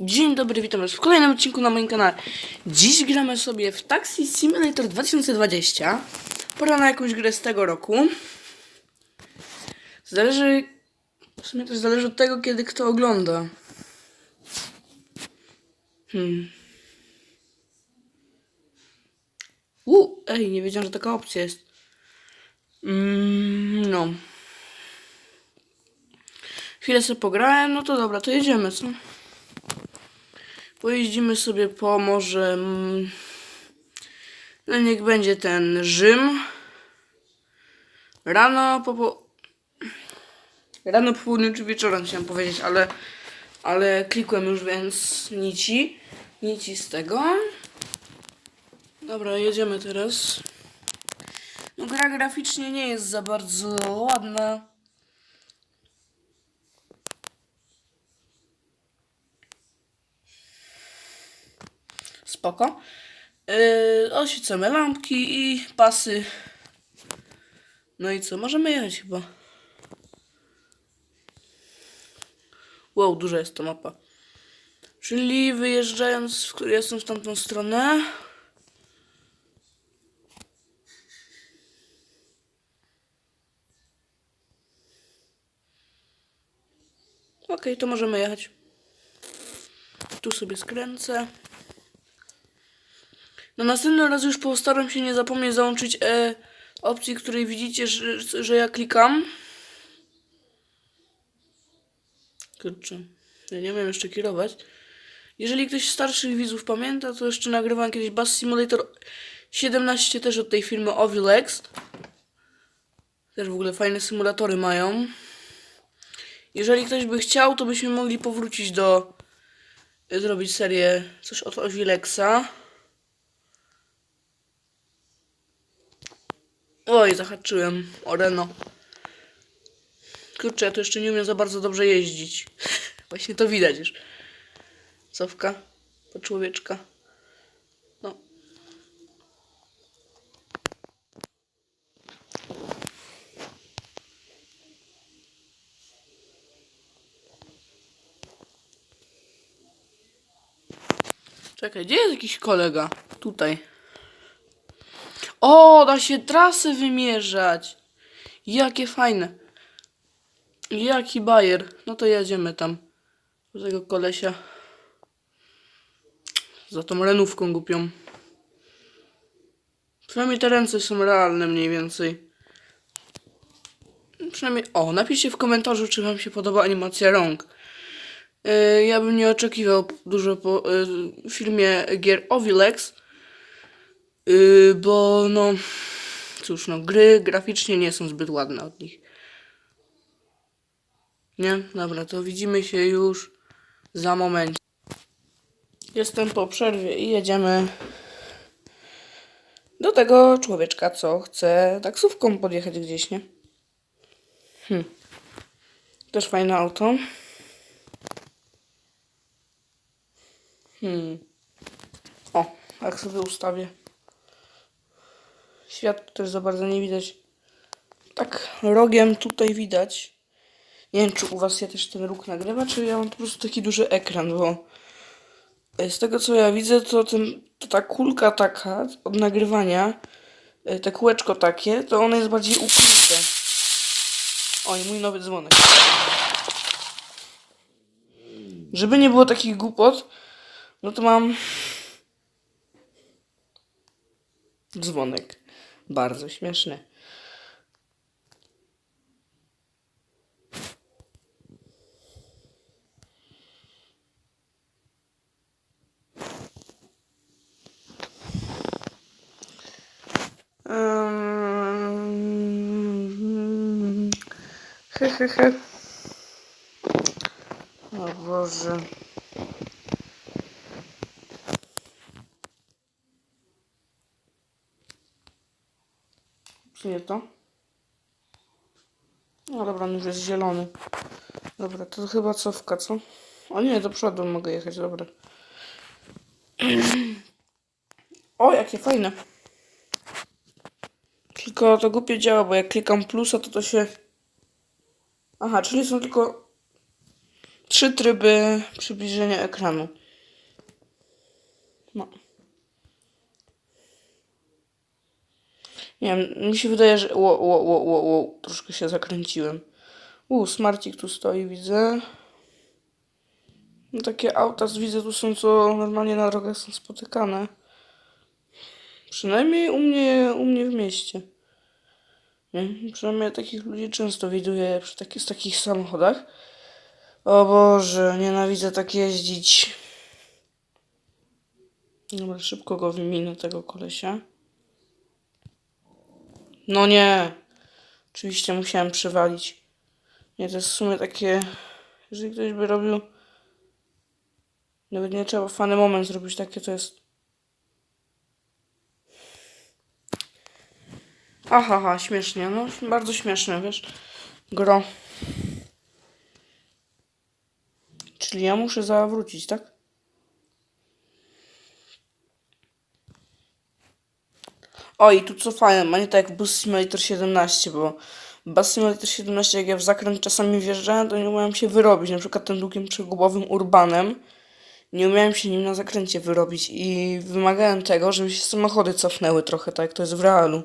Dzień dobry, witam was w kolejnym odcinku na moim kanale. Dziś gramy sobie w Taxi Simulator 2020. Pora na jakąś grę z tego roku. Zależy... W sumie też zależy od tego, kiedy kto ogląda. Hmm. U, ej, nie wiedziałem, że taka opcja jest. Mm, no. Chwilę sobie pograłem, no to dobra, to jedziemy, co? Pojeździmy sobie po może. mm, No niech będzie ten Rzym. Rano po. po rano po południu czy wieczorem chciałem powiedzieć, ale. Ale klikłem już więc nici. Nici z tego. Dobra, jedziemy teraz. No gra graficznie nie jest za bardzo ładna. Spoko. Yy, oświecamy lampki i pasy. No i co? Możemy jechać chyba. Wow, duża jest ta mapa. Czyli wyjeżdżając, jestem w tamtą stronę. Okej, to możemy jechać. Tu sobie skręcę. No następnym razem już postaram się nie zapomnieć załączyć e, opcji, której widzicie, że, że ja klikam. Kurczę, ja nie wiem jeszcze kierować. Jeżeli ktoś z starszych widzów pamięta, to jeszcze nagrywałem kiedyś Bus Simulator 17 też od tej firmy Ovilex. Też w ogóle fajne symulatory mają. Jeżeli ktoś by chciał, to byśmy mogli powrócić do... e, Zrobić serię coś od Ovilexa. Oj, zahaczyłem o. Kurczę, ja tu jeszcze nie umiem za bardzo dobrze jeździć. Właśnie to widać już. Cofka. Po człowieczka. No. Czekaj, gdzie jest jakiś kolega? Tutaj. O, da się trasy wymierzać. Jakie fajne. Jaki bajer. No to jedziemy tam. Do tego kolesia. Za tą renówką głupią. Przynajmniej te ręce są realne mniej więcej. Przynajmniej... O, napiszcie w komentarzu, czy wam się podoba animacja rąk. Yy, ja bym nie oczekiwał dużo po yy, filmie gier Ovilex. Yy, bo no cóż no gry graficznie nie są zbyt ładne od nich. Nie? Dobra, to widzimy się już za moment. Jestem po przerwie i jedziemy do tego człowieczka, co chce taksówką podjechać gdzieś, nie? Hm. Też fajne auto. Hmm. O, jak sobie ustawię. Świat też za bardzo nie widać. Tak, rogiem tutaj widać. Nie wiem, czy u was się też ten róg nagrywa, czy ja mam po prostu taki duży ekran, bo z tego co ja widzę, to, ten, to ta kulka taka od nagrywania, e, te kółeczko takie, to one jest bardziej ukryte. Oj, mój nowy dzwonek. Żeby nie było takich głupot, no to mam dzwonek. Bardzo śmieszne. Um, he, he, he. O Boże. Czy nie to? No dobra, on już jest zielony. Dobra, to chyba cofka, co? O nie, do przodu mogę jechać, dobra. O, jakie fajne. Tylko to głupie działa, bo jak klikam plusa, to to się... Aha, czyli są tylko trzy tryby przybliżenia ekranu. No. Nie wiem, mi się wydaje, że. Ło, ło, ło, ło, ło, troszkę się zakręciłem. U, smarcik tu stoi, widzę. No takie auta widzę tu są, co normalnie na drogach są spotykane. Przynajmniej u mnie, u mnie w mieście. Nie? Przynajmniej takich ludzi często widuję przy taki, z takich samochodach. O Boże, nienawidzę tak jeździć. Dobra, szybko go wyminę, tego kolesia. No nie. Oczywiście musiałem przewalić. Nie, to jest w sumie takie... Jeżeli ktoś by robił... Nawet nie trzeba fany moment zrobić takie, to jest... Aha, aha, śmiesznie, no bardzo śmieszne, wiesz. Gro. Czyli ja muszę zawrócić, tak? O, i tu co fajne, ma nie tak jak Bus Simulator 17, bo Bus Simulator 17, jak ja w zakręt czasami wjeżdżałem, to nie umiałem się wyrobić, na przykład tym długim przegubowym Urbanem. Nie umiałem się nim na zakręcie wyrobić i wymagałem tego, żeby się samochody cofnęły trochę, tak jak to jest w realu.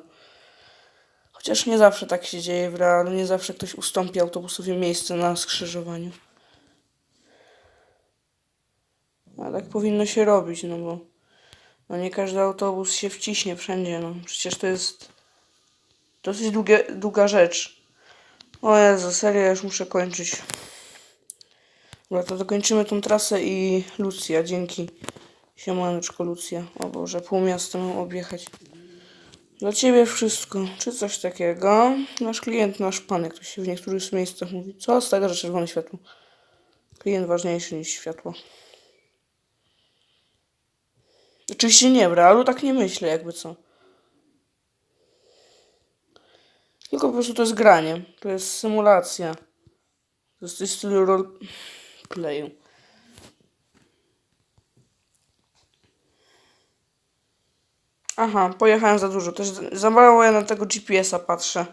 Chociaż nie zawsze tak się dzieje w realu, nie zawsze ktoś ustąpi autobusowi miejsce na skrzyżowaniu. A tak powinno się robić, no bo no nie każdy autobus się wciśnie wszędzie, no. Przecież to jest dosyć długie, długa rzecz. O Jezu, serio, już muszę kończyć. Dobra, to dokończymy tą trasę i Lucja, dzięki. Siemaneczko Lucja. O Boże, pół miasta mam objechać. Dla ciebie wszystko, czy coś takiego. Nasz klient, nasz pan, jak to się w niektórych miejscach mówi. Co z tego, że czerwone światło? Klient ważniejszy niż światło. Oczywiście nie, w realu tak nie myślę, jakby co. Tylko po prostu to jest granie. To jest symulacja. To jest coś roleplayu. Aha, pojechałem za dużo. Też za mało ja na tego GPS-a patrzę.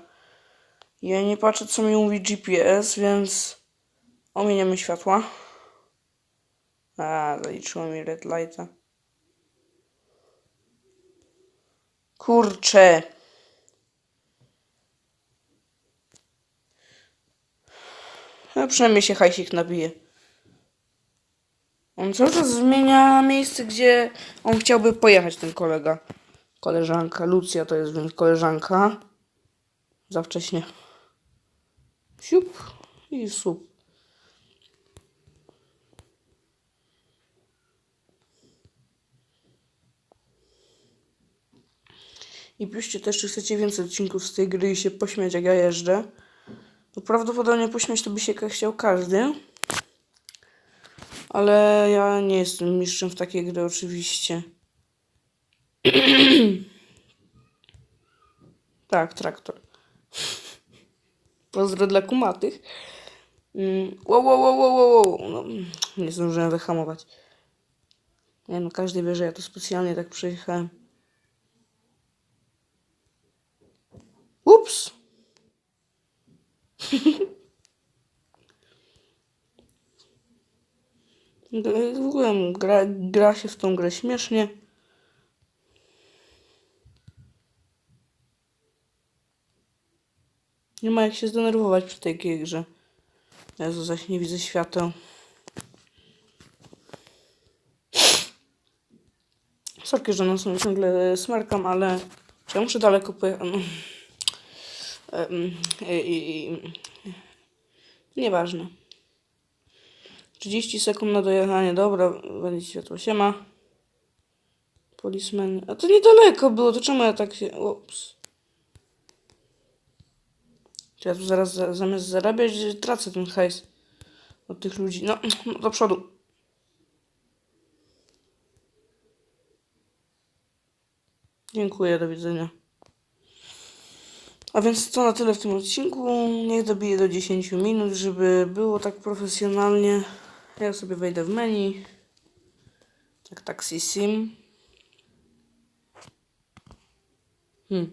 Ja nie patrzę, co mi mówi GPS, więc ominiemy światła. A, zaliczyło mi red lighta. Kurczę. A przynajmniej się hajsik nabije. On cały czas zmienia miejsce, gdzie on chciałby pojechać, ten kolega. Koleżanka. Lucja to jest więc koleżanka. Za wcześnie. Siup i sup. I piszcie też, czy chcecie więcej odcinków z tej gry i się pośmiać, jak ja jeżdżę. No prawdopodobnie pośmiać to by się chciał każdy. Ale ja nie jestem mistrzem w takiej gry, oczywiście. tak, traktor. Pozdro dla kumatych. Mm, Wow, wow, wow, wow, wow. No, nie zdążyłem wyhamować. Nie no, każdy wie, że ja to specjalnie tak przejechałem. Ups! W ogóle gra, gra się w tą grę śmiesznie. Nie ma jak się zdenerwować przy tej grze. Jezu, zaś nie widzę świateł. Sorki, że sobie ciągle smarkam, ale ja muszę daleko pojechać? No. Nieważne. 30 sekund na dojechanie, dobra, będzie światło, siema. Policeman, a to niedaleko było, to czemu ja tak się, ups. Ja tu zaraz za, zamiast zarabiać, tracę ten hajs od tych ludzi, no, no do przodu. Dziękuję, do widzenia. A więc to na tyle w tym odcinku. Niech dobije do 10 minut, żeby było tak profesjonalnie. Ja sobie wejdę w menu. Tak, taxi sim. Hmm.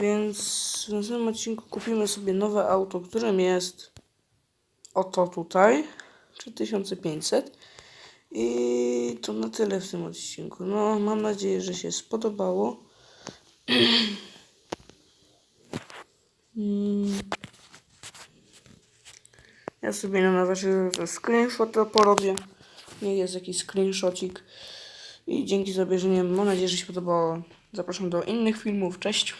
Więc w następnym odcinku kupimy sobie nowe auto, którym jest oto tutaj. 3500. I to na tyle w tym odcinku. No, mam nadzieję, że się spodobało. Ja sobie na razie screenshota porobię. Nie jest jakiś screenshocik. I dzięki za obejrzenie. Mam nadzieję, że się podobało. Zapraszam do innych filmów. Cześć.